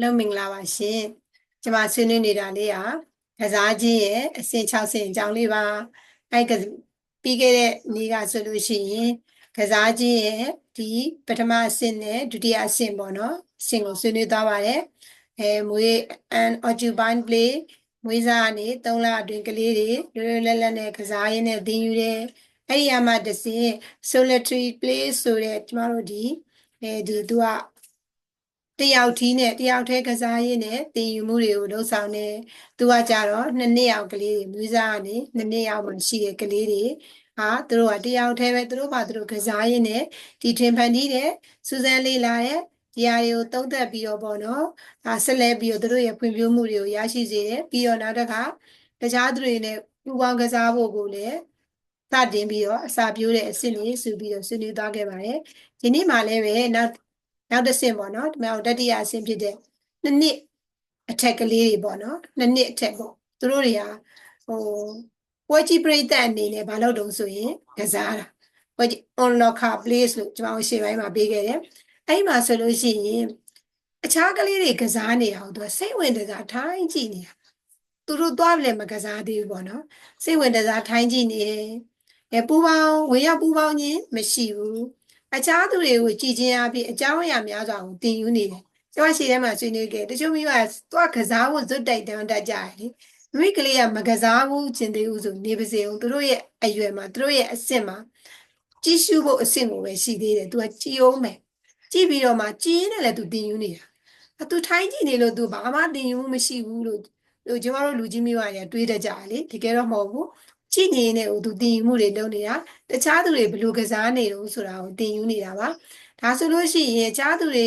လုံးမင်္ဂလာပါရှင်ကျွန်မဆွေးနွေးနေတာလေးဟာကစားခြင်းရဲ့အဆင့်6ဆင့်အကြောင်းလေးပါအဲ့ကပြီးခဲ့တဲ့နေ့ကဆိုလို့ရှိရင်ကစားခြင်းရဲ့ဒီပထမအဆင့်နဲ့ဒုတိယအဆင့်ပေါ့နော်အဆင့်ကိုဆွေးနွေးသွားပါတယ်အဲမွေး an occupying play မွေးစားကနေ3လအတွင်းကလေးတွေလွယ်လွယ်လတ်လတ်နဲ့ကစားရင်းနဲ့သင်ယူတယ်အဲ့ဒီအမှတစ်ဆင့် solitary play ဆိုတဲ့ကျမတို့ဒီအဲဒီသူက တယောက်ထီးနဲ့တယောက်တည်းကစားရင်းနဲ့သင်ယူမှုတွေကိုလှုပ်ဆောင်နေသူကကြတော့နှစ်နှစ်ယောက်ကလေးတွေမျိုးစားကနေနှစ်နှစ်ယောက်မှရှိတဲ့ကလေးတွေဟာသူတို့ကတယောက်တည်းပဲသူတို့ဘာသူတို့ကစားရင်းနဲ့ဒီထင်ဖန်တီးတဲ့စူဇန်လေးလာတဲ့ဒီဟာတွေကိုသုံးသပ်ပြီးတော့ပေါ့နော်ဒါဆက်လက်ပြီးတော့သူတို့ရဲ့ဖွံ့ဖြိုးမှုတွေကိုရရှိစေတယ်ပြီးတော့နောက်တစ်ခါတခြားသူတွေနဲ့ပူးပေါင်းကစားဖို့ကိုလည်းစတင်ပြီးတော့အစာပြိုးတဲ့အဆင့်လေးဆိုပြီးတော့ဆွေးနွေးသွားခဲ့ပါတယ်ဒီနေ့မှလည်းပဲနောက် နောက်တစ်ဆင့်ပေါ့နော်ဒီမှာတတိယအဆင့်ဖြစ်တဲ့နှစ်နှစ်အထက်ကလေးတွေပေါ့နော်နှစ်နှစ်အထက်ပေါ့သူတို့တွေကဟိုပွဲကြီးပြိသက်အနေနဲ့ဘာလို့တုံးဆိုရင်ကစားတာပွဲကြီး unlocker place လို့ကျွန်တော်ရှေ့ပိုင်းမှာပေးခဲ့တယ်အဲ့မှာဆိုလို့ရှိရင်အခြားကလေးတွေကစားနေအောင်သူစိတ်ဝင်တစားထိုင်းကြည့်နေတာသူတို့သွားလည်းမကစားသေးဘူးပေါ့နော်စိတ်ဝင်တစားထိုင်းကြည့်နေတယ်အဲပူပေါင်းဝင်ရောက်ပူပေါင်းခြင်းမရှိဘူး အခြားသူတွေကိုကြည်ချင်းအဖြစ်အကြောင်းအရာများစွာကိုတင်ယူနေတယ်ကျွန်မရှေ့ထဲမှာဆွေးနွေးခဲ့တချို့မိဘသွားကစားဖို့ဇွတ်တိုက်တန်းတတ်ကြတယ်လေမိကလေးကမကစားဘူးကျင်သေးဘူးဆိုနေပါစေအောင်သူတို့ရဲ့အရွယ်မှာသူတို့ရဲ့အဆင့်မှာကြီးစုဖို့အဆင့်ကိုပဲရှိသေးတယ်သူကကြည်အောင်မယ်ကြည့်ပြီးတော့မှကြည်ရင်လည်းသူတင်ယူနေတာအသူထိုင်းကြည့်နေလို့သူဘာမှတင်ယူမှုမရှိဘူးလို့လို့ကျွန်တော်တို့လူကြီးမိဘတွေကတွေးတတ်ကြတယ်လေတကယ်တော့မဟုတ်ဘူး ကြည့်နေနေကိုသူတင်ယူမှုတွေလုပ်နေတာတခြားသူတွေဘယ်လိုကစားနေတော့ဆိုတာကိုတင်ယူနေတာပါဒါဆိုလို့ရှိရင်တခြားသူတွေ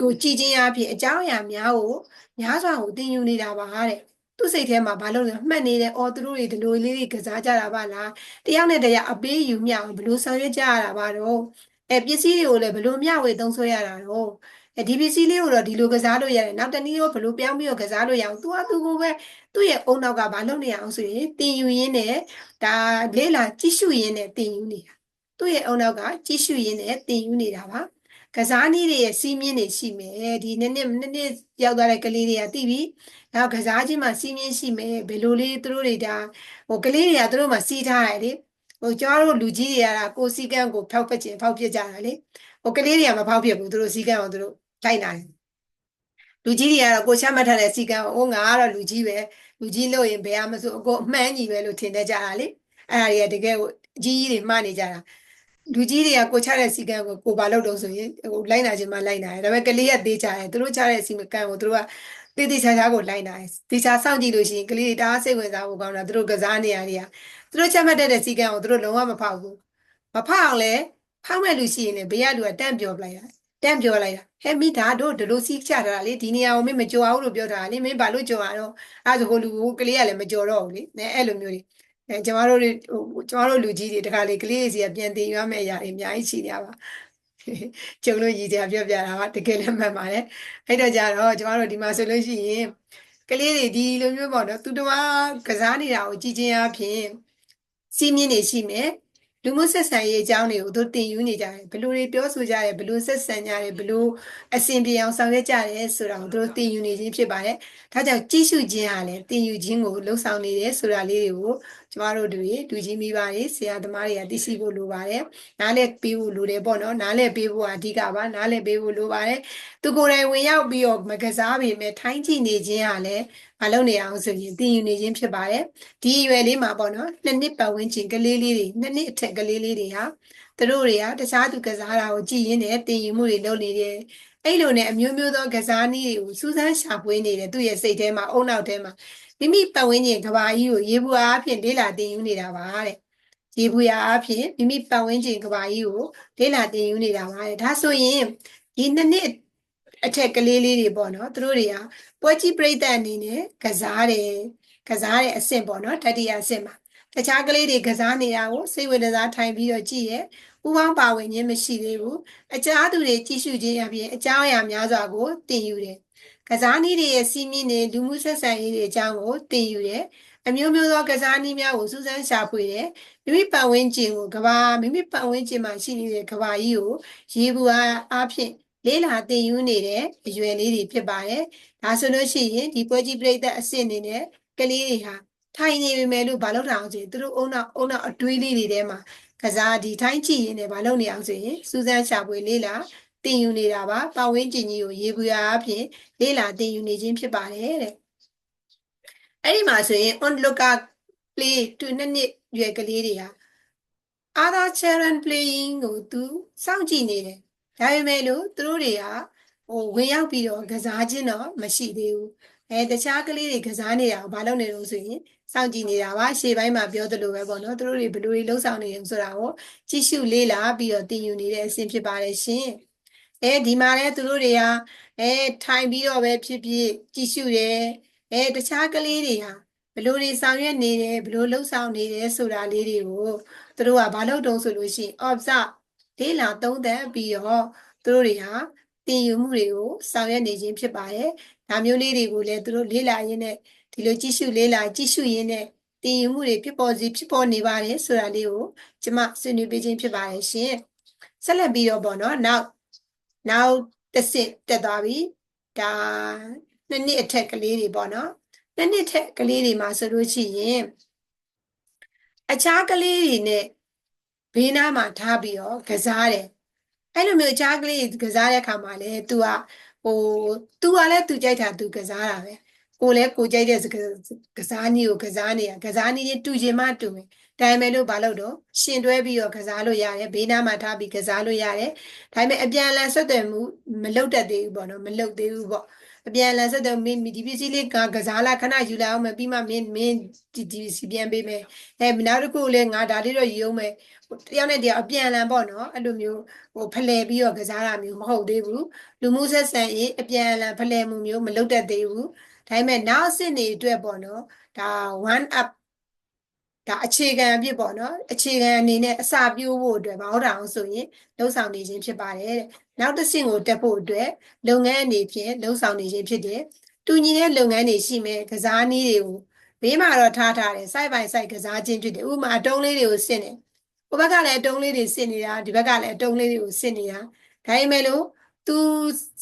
ကိုကြည်ချင်းအဖြစ်အကြောင်းအရာများကိုများစွာကိုတင်ယူနေတာပါတဲ့သူ့စိတ်ထဲမှာဘာလို့လဲမှတ်နေတယ်အော်သူတို့တွေဒီလိုလေးတွေကစားကြတာပါလားတယောက်နဲ့တယောက်အပေးယူမျှအောင်ဘယ်လိုဆောင်ရွက်ကြရတာပါတော့အဲပစ္စည်းတွေကိုလည်းဘယ်လိုမျှဝေသုံးဆွဲရတာတော့အဲ ဒီပစ္စည်းလေးကိုတော့ဒီလိုကစားလို့ရတယ်နောက်တနည်းတော့ဘယ်လိုပြောင်းပြီးတော့ကစားလို့ရအောင်သူကသူကိုပဲသူ့ရဲ့အုံနောက်ကဘာလုပ်နေရအောင်ဆိုရင်တင်ယူရင်းနဲ့ဒါလေးလာကြည့်ရှုရင်းနဲ့တင်ယူနေတာသူ့ရဲ့အုံနောက်ကကြည့်ရှုရင်းနဲ့တင်ယူနေတာပါကစားနည်းတွေရဲ့စီးမြင့်တွေရှိမယ်ဒီနှစ်နှစ်နှစ်နှစ်ရောက်သွားတဲ့ကလေးတွေကသိပြီနောက်ကစားခြင်းမှာစီးမြင့်ရှိမယ်ဘယ်လိုလေးသူတို့တွေဒါဟိုကလေးတွေကသူတို့မှာစီးထားရတယ်လေဟိုကျွန်တော်တို့လူကြီးတွေကကိုစီကန်းကိုဖောက်ပက်ခြင်းဖောက်ပြကြတာလေဟိုကလေးတွေကမဖောက်ပြဘူးသူတို့စီကန်းအောင်သူတို့ လိုက်နိုင်လူကြီးတွေကတော့ကိုချမှတ်ထားတဲ့စီကံအိုးငါကတော့လူကြီးပဲလူကြီးလို့ရင်ဘယ်မှမဆိုအကိုအမှန်ကြီးပဲလို့ထင်တတ်ကြတာလေအဲ့ဒါတွေကတကယ်ကိုအကြီးကြီးတွေမှားနေကြတာလူကြီးတွေကကိုချတဲ့စီကံကိုကိုဘာလုပ်တော့ဆိုရင်ဟိုလိုက်နာခြင်းမလိုက်နာတယ်ဒါပေမဲ့ကလေးကသေးချတယ်သူတို့ချတဲ့စီကံကိုသူတို့ကတေးသေးချာချာကိုလိုက်နာတယ်တေချာစောင့်ကြည့်လို့ရှိရင်ကလေးတွေတအားစိတ်ဝင်စားဖို့ကောင်းတာသူတို့ကစားနေရတွေကသူတို့ချမှတ်တဲ့စီကံကိုသူတို့လုံးဝမဖောက်ဘူးမဖောက်အောင်လဲဖောက်မဲ့လူရှိရင်လည်းဘေးကလူကတန့်ပြောပလိုက်တာ တန့်ပြောလိုက်တာဟဲ့မိဒါတို့ဒီလိုစီးချထားတာလေဒီနေရာကိုမင်းမကြော်အောင်လို့ပြောထားတာလေမင်းဘာလို့ကြော်ရတော့အဲဒါဆိုဟိုလူကိုကလေးကလည်းမကြော်တော့ဘူးလေအဲအဲ့လိုမျိုးတွေအဲကျမတို့တွေဟိုကျမတို့လူကြီးတွေတခါလေကလေးတွေစီကပြန်တင်ရမယ့်အရာတွေအများကြီးရှိနေပါကျုံလို့ရည်ကြပြောပြတာကတကယ်လည်းမှန်ပါတယ်အဲ့တော့ကြတော့ကျမတို့ဒီမှာဆိုလို့ရှိရင်ကလေးတွေဒီလိုမျိုးပေါ့နော်သူတော်ကစားနေတာကိုကြည်ချင်းအဖြစ်စီးမြင့်နေရှိမယ် လူမှုဆက်ဆံရေးအကြောင်းတွေကိုသူတင်ယူနေကြတယ်ဘယ်လိုတွေပြောဆိုကြတယ်ဘယ်လိုဆက်ဆံကြတယ်ဘယ်လိုအစဉ်ပြေအောင်ဆောင်ရွက်ကြတယ်ဆိုတာကိုသူတို့တင်ယူနေခြင်းဖြစ်ပါတယ်ဒါကြောင့်ကြည့်ရှုခြင်းဟာလည်းတင်ယူခြင်းကိုလှုံ့ဆော်နေတယ်ဆိုတာလေးတွေကို ကျမတို့တွေလူကြီးမိဘတွေဆရာသမားတွေကသိရှိဖို့လိုပါတယ်နားလည်ပေးဖို့လိုတယ်ပေါ့နော်နားလည်ပေးဖို့အဓိကပါနားလည်ပေးဖို့လိုပါတယ်သူကိုယ်တိုင်ဝင်ရောက်ပြီးတော့မကစားပေမဲ့ထိုင်းကြည့်နေခြင်းဟာလည်းမလုပ်နေအောင်ဆိုရင်တင်ယူနေခြင်းဖြစ်ပါတယ်ဒီအရွယ်လေးမှာပေါ့နော်နှစ်နှစ်ပတ်ဝန်းကျင်ကလေးလေးတွေနှစ်နှစ်အထက်ကလေးလေးတွေဟာသူတို့တွေကတခြားသူကစားတာကိုကြည်ရင်းနဲ့တင်ယူမှုတွေလုပ်နေတယ်အဲ့လိုနဲ့အမျိုးမျိုးသောကစားနည်းတွေကိုစူးစမ်းရှာဖွေနေတယ်သူ့ရဲ့စိတ်ထဲမှာအုံနောက်ထဲမှာ မိမိပတ်ဝန်းကျင်ကဘာကြီးကိုရေဘူးအားဖြင့်လေ့လာတင်ယူနေတာပါတဲ့ရေဘူးရာအားဖြင့်မိမိပတ်ဝန်းကျင်ကဘာကြီးကိုလေ့လာတင်ယူနေတာပါတဲ့ဒါဆိုရင်ဒီနှစ်နှစ်အထက်ကလေးလေးတွေပေါ့နော်သူတို့တွေကပွဲကြီးပြိတ္တအနေနဲ့ကစားတယ်ကစားတဲ့အဆင့်ပေါ့နော်တတိယအဆင့်မှာတခြားကလေးတွေကစားနေတာကိုစိတ်ဝင်စားထိုင်ပြီးတော့ကြည့်ရဲ့ပူပေါင်းပါဝင်ခြင်းမရှိသေးဘူးအကြအားသူတွေကြည့်ရှုခြင်းအပြင်အကြောင်းအရာများစွာကိုတင်ယူတယ် ကစားနည်းတွေရဲ့စီးမြင့်တွေလူမှုဆက်ဆံရေးတွေအကြောင်းကိုတင်ယူတယ်အမျိုးမျိုးသောကစားနည်းများကိုစူးစမ်းရှာဖွေတယ်မိမိပတ်ဝန်းကျင်ကိုကဘာမိမိပတ်ဝန်းကျင်မှာရှိနေတဲ့ကဘာကြီးကိုရေဘူးအားအဖြစ်လေးလာသင်ယူနေတဲ့အရွယ်လေးတွေဖြစ်ပါတယ်ဒါဆိုလို့ရှိရင်ဒီပွဲကြီးပြိတ္တအစစ်အနေနဲ့ကလေးတွေဟာထိုင်နေပေမဲ့လို့ဘာလို့ထားအောင်ဆိုရင်သူတို့အုံနောက်အုံနောက်အတွေးလေးတွေထဲမှာကစားဒီထိုင်းကြည့်ရင်လည်းဘာလုပ်နေအောင်ဆိုရင်စူးစမ်းရှာဖွေလေးလာ တင်ယူနေတာပါပတ်ဝန်းကျင်ကြီးကိုရေဘူးရာအဖြစ်လေးလာတင်ယူနေခြင်းဖြစ်ပါတယ်တဲ့အဲ့ဒီမှာဆိုရင် on lookout play 2နှစ်နှစ်ရွယ်ကလေးတွေဟာ other children playing ကိုသူစောင့်ကြည့်နေတယ်ဒါပေမဲ့လို့သူတို့တွေကဟိုဝင်ရောက်ပြီးတော့ကစားခြင်းတော့မရှိသေးဘူးအဲတခြားကလေးတွေကစားနေတာကိုဘာလုပ်နေလို့ဆိုရင်စောင့်ကြည့်နေတာပါရှေ့ပိုင်းမှာပြောသလိုပဲပေါ့နော်သူတို့တွေဘယ်လိုတွေလှုပ်ဆောင်နေတယ်ဆိုတာကိုကြည့်ရှုလေ့လာပြီးတော့သင်ယူနေတဲ့အဆင့်ဖြစ်ပါတယ်ရှင် အဲဒီမှာလည်းသူတို့တွေကအဲထိုင်ပြီးတော့ပဲဖြစ်ဖြစ်ကြည့်ရှုတယ်အဲတခြားကလေးတွေဟာဘယ်လိုတွေဆောင်ရွက်နေတယ်ဘယ်လိုလှုပ်ဆောင်နေတယ်ဆိုတာလေးတွေကိုသူတို့ကဘာလုပ်တုံးဆိုလို့ရှိရင် observe လေ့လာသုံးသပ်ပြီးတော့သူတို့တွေဟာသင်ယူမှုတွေကိုဆောင်ရွက်နေခြင်းဖြစ်ပါတယ်ဒါမျိုးလေးတွေကိုလည်းသူတို့လေ့လာရင်းနဲ့ဒီလိုကြည့်ရှုလေ့လာကြည့်ရှုရင်းနဲ့သင်ယူမှုတွေဖြစ်ပေါ်စီဖြစ်ပေါ်နေပါတယ်ဆိုတာလေးကိုကျမဆွေးနွေးပေးခြင်းဖြစ်ပါတယ်ရှင်ဆက်လက်ပြီးတော့ပေါ့နော်နောက် နောက်တစ်ဆင့်တက်သွားပြီဒါနှစ်နှစ်အထက်ကလေးတွေပေါ့နော်နှစ်နှစ်ထက်ကလေးတွေမှာဆိုလို့ရှိရင်အခြားကလေးတွေနဲ့ဘေးနားမှာထားပြီးတော့ကစားတယ်အဲ့လိုမျိုးအခြားကလေးကစားတဲ့ခါမှာလဲ तू ကဟို तू ကလည်း तू ကြိုက်တာ तू ကစားတာပဲကိုလည်းကိုကြိုက်တဲ့ကစားနည်းကိုကစားနေရကစားနည်းချင်းတူချင်မှတူမယ် ဒါပေမဲ့လို့ဘာလို့တော့ရှင်တွဲပြီးတော့ကစားလို့ရတယ်ဘေးနားမှာထားပြီးကစားလို့ရတယ်ဒါပေမဲ့အပြန်အလှန်ဆက်သွယ်မှုမလုပ်တတ်သေးဘူးပေါ့နော်မလုပ်သေးဘူးပေါ့အပြန်အလှန်ဆက်သွယ်မင်းဒီပစ္စည်းလေးကကစားလာခဏယူလာအောင်မပြီးမှမင်းမင်းဒီဒီစီပြန်ပေးမယ်အဲနောက်တစ်ခုလည်းငါဒါလေးတော့ယူအောင်မယ်တယောက်နဲ့တယောက်အပြန်အလှန်ပေါ့နော်အဲ့လိုမျိုးဟိုဖလှယ်ပြီးတော့ကစားတာမျိုးမဟုတ်သေးဘူးလူမှုဆက်ဆံရေးအပြန်အလှန်ဖလှယ်မှုမျိုးမလုပ်တတ်သေးဘူးဒါပေမဲ့နောက်အဆင့်တွေအတွက်ပေါ့နော်ဒါ one up ဒါအခြေခံအဖြစ်ပေါ့နော်အခြေခံအနေနဲ့အစာပြိုးဖို့အတွက်မဟုတ်တာအောင်ဆိုရင်လှုပ်ဆောင်နေခြင်းဖြစ်ပါတယ်တဲ့နောက်တစ်ဆင့်ကိုတက်ဖို့အတွက်လုပ်ငန်းအနေဖြင့်လှုပ်ဆောင်နေခြင်းဖြစ်တယ်တူညီတဲ့လုပ်ငန်းတွေရှိမယ်ကစားနည်းတွေကိုဘေးမှာတော့ထားထားတယ် site by site ကစားခြင်းဖြစ်တယ်ဥပမာအတုံးလေးတွေကိုစစ်နေဟိုဘက်ကလည်းအတုံးလေးတွေစစ်နေတာဒီဘက်ကလည်းအတုံးလေးတွေကိုစစ်နေတာဒါပေမဲ့လို့သူ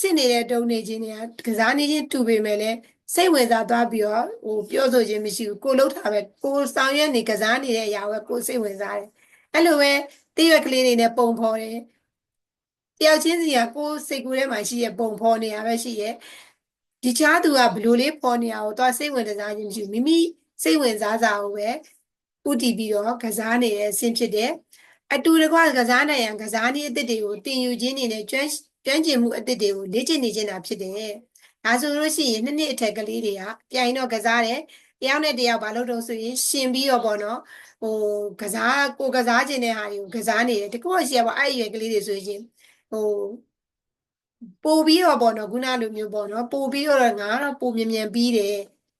စစ်နေတဲ့တုံးနေခြင်းတွေကကစားနေခြင်းတူပေမဲ့လည်း စိတ်ဝင်စားသွားပြီးတော့ဟိုပြောဆိုခြင်းမရှိဘူးကိုလှုပ်တာပဲကိုဆောင်ရွက်နေကစားနေတဲ့အရာပဲကိုစိတ်ဝင်စားတယ်အဲ့လိုပဲတည့်ရွက်ကလေးတွေနဲ့ပုံဖော်တယ်တယောက်ချင်းစီကကိုစိတ်ကူးထဲမှာရှိတဲ့ပုံဖော်နေရပဲရှိရဲ့ဒီချားသူကဘလို့လေးဖော်နေရအောင်သွားစိတ်ဝင်စားခြင်းမရှိဘူးမိမိစိတ်ဝင်စားစာကိုပဲဥတည်ပြီးတော့ကစားနေတဲ့အဆင့်ဖြစ်တယ်အတူတကွကစားနိုင်ရန်ကစားနည်းအသစ်တွေကိုတင်ယူခြင်းနေနဲ့ကျွမ်းကျွမ်းကျင်မှုအသစ်တွေကိုလေ့ကျင့်နေခြင်းတာဖြစ်တယ် ဒါဆိုလို့ရှိရင်နှစ်နှစ်အထက်ကလေးတွေကပြိုင်တော့ကစားတယ်တယောက်နဲ့တယောက်ဘာလို့တော့ဆိုရင်ရှင်ပြီးတော့ပေါ့နော်ဟိုကစားကိုကစားခြင်းတဲ့ဟာတွေကိုကစားနေတယ်တကူရှိရပါအဲ့ရွယ်ကလေးတွေဆိုရင်ဟိုပို့ပြီးတော့ပေါ့နော်ခုနလိုမျိုးပေါ့နော်ပို့ပြီးတော့ငါတော့ပို့မြန်မြန်ပြီးတယ်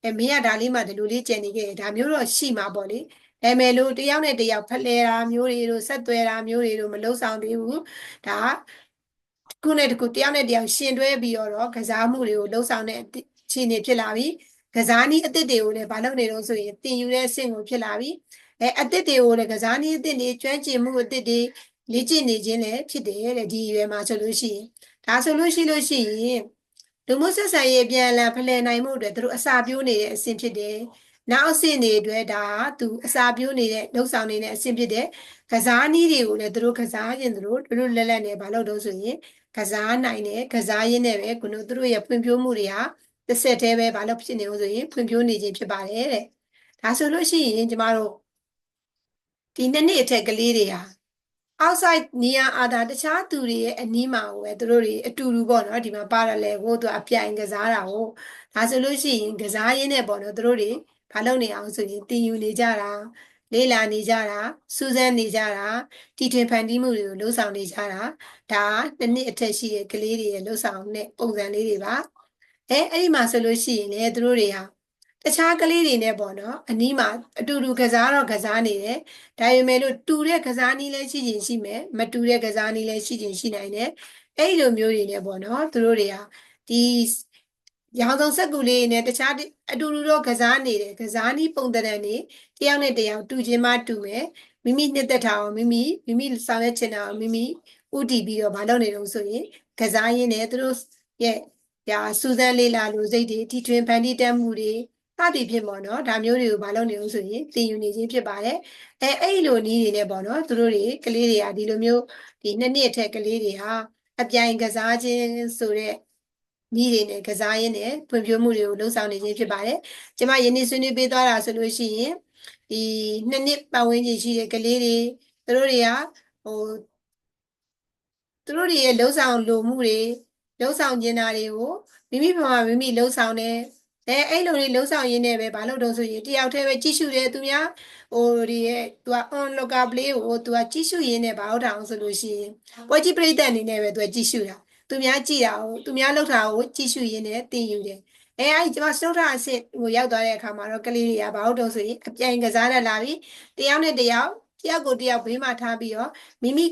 အဲမင်းကဒါလေးမှဒီလိုလေးကြံနေခဲ့တယ်ဒါမျိုးတော့ရှိမှာပေါ့လေဒါမဲ့လို့တယောက်နဲ့တယောက်ဖလှယ်တာမျိုးတွေတို့ဆက်သွဲတာမျိုးတွေတို့မလုံဆောင်သေးဘူးဒါ ခုနဲ့တခုတယောက်နဲ့တယောက်ရှင်တွဲပြီးတော့ကစားမှုတွေကိုလှုပ်ဆောင်တဲ့အခြေအနေဖြစ်လာပြီကစားနည်းအသစ်တွေကိုလည်းမလုပ်နေတော့ဆိုရင်တင်ယူတဲ့အဆင့်ကိုဖြစ်လာပြီအဲအသစ်တွေကိုလည်းကစားနည်းအသစ်တွေကျွမ်းကျင်မှုအသစ်တွေလေ့ကျင့်နေခြင်းလည်းဖြစ်တယ်တဲ့ဒီရွယ်မှာဆိုလို့ရှိရင်ဒါဆိုလို့ရှိလို့ရှိရင်လူမှုဆက်ဆံရေးပြန်လည်ဖလှယ်နိုင်မှုအတွက်သူတို့အစာပြိုးနေတဲ့အဆင့်ဖြစ်တယ်နောက်အဆင့်တွေအတွက်ဒါသူအစာပြိုးနေတဲ့လှုပ်ဆောင်နေတဲ့အဆင့်ဖြစ်တဲ့ကစားနည်းတွေကိုလည်းသူတို့ကစားခြင်းသူတို့တို့လက်လက်နဲ့မလုပ်တော့ဆိုရင် ကစားနိုင်တယ်ကစားရင်းနဲ့ပဲခုနတို့ရဲ့ဖွံ့ဖြိုးမှုတွေဟာတစ်ဆက်တည်းပဲဘာလို့ဖြစ်နေလို့ဆိုရင်ဖွံ့ဖြိုးနေခြင်းဖြစ်ပါတယ်တဲ့ဒါဆိုလို့ရှိရင်ကျမတို့ဒီနှစ်နှစ်အထက်ကလေးတွေဟာ outside နေရာအာသာတခြားသူတွေရဲ့အနီးမှာကိုပဲသူတို့တွေအတူတူပေါ့နော်ဒီမှာ parallel ကိုသူအပြိုင်ကစားတာကိုဒါဆိုလို့ရှိရင်ကစားရင်းနဲ့ပေါ့နော်သူတို့တွေဘာလုပ်နေအောင်ဆိုရင်တင်ယူနေကြတာ လေ့လာနေကြတာစူးစမ်းနေကြတာတီထွင်ဖန်တီးမှုတွေကိုလှုပ်ဆောင်နေကြတာဒါတစ်နှစ်အထက်ရှိတဲ့ကလေးတွေရဲ့လှုပ်ဆောင်တဲ့ပုံစံလေးတွေပါအဲအဲ့ဒီမှာဆိုလို့ရှိရင်လည်းသူတို့တွေဟာတခြားကလေးတွေနဲ့ပေါ့နော်အနီးမှာအတူတူကစားတော့ကစားနေတယ်ဒါပေမဲ့လို့တူတဲ့ကစားနည်းလည်းရှိခြင်းရှိမယ်မတူတဲ့ကစားနည်းလည်းရှိခြင်းရှိနိုင်တယ်အဲ့လိုမျိုးတွေနဲ့ပေါ့နော်သူတို့တွေဟာဒီ ရောင်စုံစက်ကူလေးနဲ့တခြားအတူတူတော့ကစားနေတယ်ကစားနည်းပုံသဏ္ဍာန်နေတယောက်နဲ့တယောက်တူချင်းမှတူမယ်မိမိနှစ်သက်တာအောင်မိမိမိမိဆောင်ရွက်ချင်တာအောင်မိမိဥတည်ပြီးတော့မလုပ်နေတော့ဆိုရင်ကစားရင်းနဲ့သူတို့ရဲ့ဒါစူဇန်လေးလာလိုစိတ်တွေတီထွင်ဖန်တီးတက်မှုတွေစသည်ဖြင့်ပေါ့နော်ဒါမျိုးတွေကိုမလုပ်နေလို့ဆိုရင်သင်ယူနေခြင်းဖြစ်ပါတယ်အဲအဲ့လိုနည်းတွေနဲ့ပေါ့နော်သူတို့တွေကလေးတွေကဒီလိုမျိုးဒီနှစ်နှစ်အထက်ကလေးတွေဟာအပြိုင်ကစားခြင်းဆိုတဲ့ ဤတွေနဲ့ကစားရင်းနဲ့ဖွံ့ဖြိုးမှုတွေကိုလှုပ်ဆောင်နေခြင်းဖြစ်ပါတယ်။ကျမယနေ့ဆွေးနွေးပေးသွားတာဆိုလို့ရှိရင်ဒီနှစ်နှစ်ပတ်ဝန်းကျင်ရှိတဲ့ကလေးတွေသူတို့တွေကဟိုသူတို့တွေရဲ့လှုပ်ဆောင်လိုမှုတွေလှုပ်ဆောင်ကျင်တာတွေကိုမိမိဘဝမိမိလှုပ်ဆောင်တယ်။အဲအဲ့လိုတွေလှုပ်ဆောင်ရင်းနဲ့ပဲဘာလို့တော့ဆိုရင်တယောက်တည်းပဲကြည့်ရှုတယ်သူများဟိုဒီရဲ့သူက on local play ကိုသူကကြည့်ရှုရင်းနဲ့ဘာလို့တောင်ဆိုလို့ရှိရင်ပွဲကြည့်ပြိတ္တအနေနဲ့ပဲသူကကြည့်ရှုတာ သူများကြည့်တာကိုသူများလှုပ်တာကိုကြည့်ရှုရင်းနဲ့သိယူတယ်အဲအဲ့ဒီကျွန်မစတုထအဆင့်ကိုရောက်သွားတဲ့အခါမှာတော့ကလေးတွေကဘာလို့တော့ဆိုရင်အပြိုင်ကစားရလာပြီတယောက်နဲ့တယောက်တယောက်ကိုတယောက်ဘေးမှာထားပြီးတော့မိမိ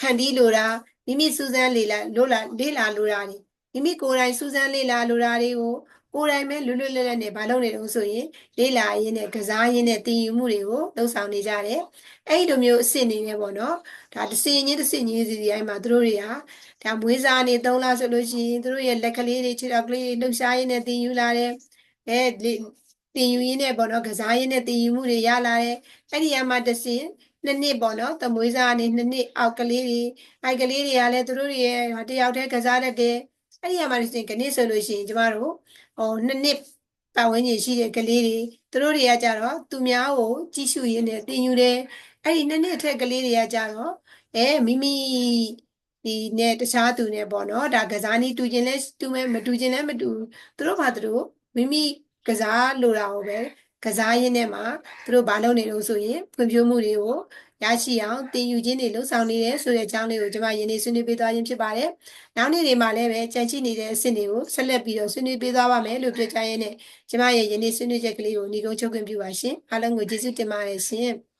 ဖန်တီးလိုတာမိမိစူးစမ်းလေလာလိုလာလေ့လာလိုတာတွေ မိမိကိုယ်တိုင်စူးစမ်းလေ့လာလိုတာတွေကိုကိုယ်တိုင်ပဲလွတ်လွတ်လပ်လပ်နဲ့မလုပ်နေတော့ဆိုရင်လေ့လာရင်းနဲ့ကစားရင်းနဲ့တည်ယူမှုတွေကိုလှုပ်ဆောင်နေကြတယ်အဲ့ဒီလိုမျိုးအဆင့်နေနေပေါ့နော်ဒါတစ်စင်ချင်းတစ်စင်ချင်းစီတိုင်းမှာသူတို့တွေကဒါမွေးစားနေသုံးလားဆိုလို့ရှိရင်သူတို့ရဲ့လက်ကလေးတွေခြေထောက်ကလေးတွေလှုပ်ရှားရင်းနဲ့တည်ယူလာတယ်အဲတင်ယူရင်းနဲ့ပေါ့နော်ကစားရင်းနဲ့တင်ယူမှုတွေရလာတယ်အဲ့ဒီအမှတစ်စင်နှစ်နှစ်ပေါ့နော်သမွေးစားနေနှစ်နှစ်အောက်ကလေးတွေအိုက်ကလေးတွေကလည်းသူတို့တွေရဲ့တယောက်တည်းကစားတတ်တယ် အဲ့ဒီအမှတစ်စင်ကနေ့ဆိုလို့ရှိရင်ကျမတို့ဟိုနှစ်နှစ်ပတ်ဝန်းကျင်ရှိတဲ့ကလေးတွေသူတို့တွေကကြတော့သူများကိုကြည့်ရှုရင်းနဲ့တင်ယူတယ်အဲ့ဒီနှစ်နှစ်အထက်ကလေးတွေကကြတော့အဲမိမိဒီနဲ့တခြားသူနဲ့ပေါ့နော်ဒါကစားနည်းတူခြင်းလဲတူမဲမတူခြင်းလဲမတူသူတို့ဘာသူတို့မိမိကစားလိုတာကိုပဲကစားရင်းနဲ့မှသူတို့ဘာလုပ်နေလို့ဆိုရင်ဖွံ့ဖြိုးမှုတွေကို ရရှိအောင်တင်ယူခြင်းတွေလှုပ်ဆောင်နေတယ်ဆိုတဲ့အကြောင်းလေးကိုကျွန်မယင်းနေဆွေးနွေးပေးသွားခြင်းဖြစ်ပါတယ်။နောက်နေ့တွေမှာလည်းပဲကြံချိနေတဲ့အဆင့်တွေကိုဆက်လက်ပြီးတော့ဆွေးနွေးပေးသွားပါမယ်လို့ပြောကြားရင်းနဲ့ကျွန်မရဲ့ယင်းနေဆွေးနွေးချက်ကလေးကိုညီကုန်းချုပ်ခွင့်ပြုပါရှင်။အားလုံးကိုကျေးဇူးတင်ပါတယ်ရှင်။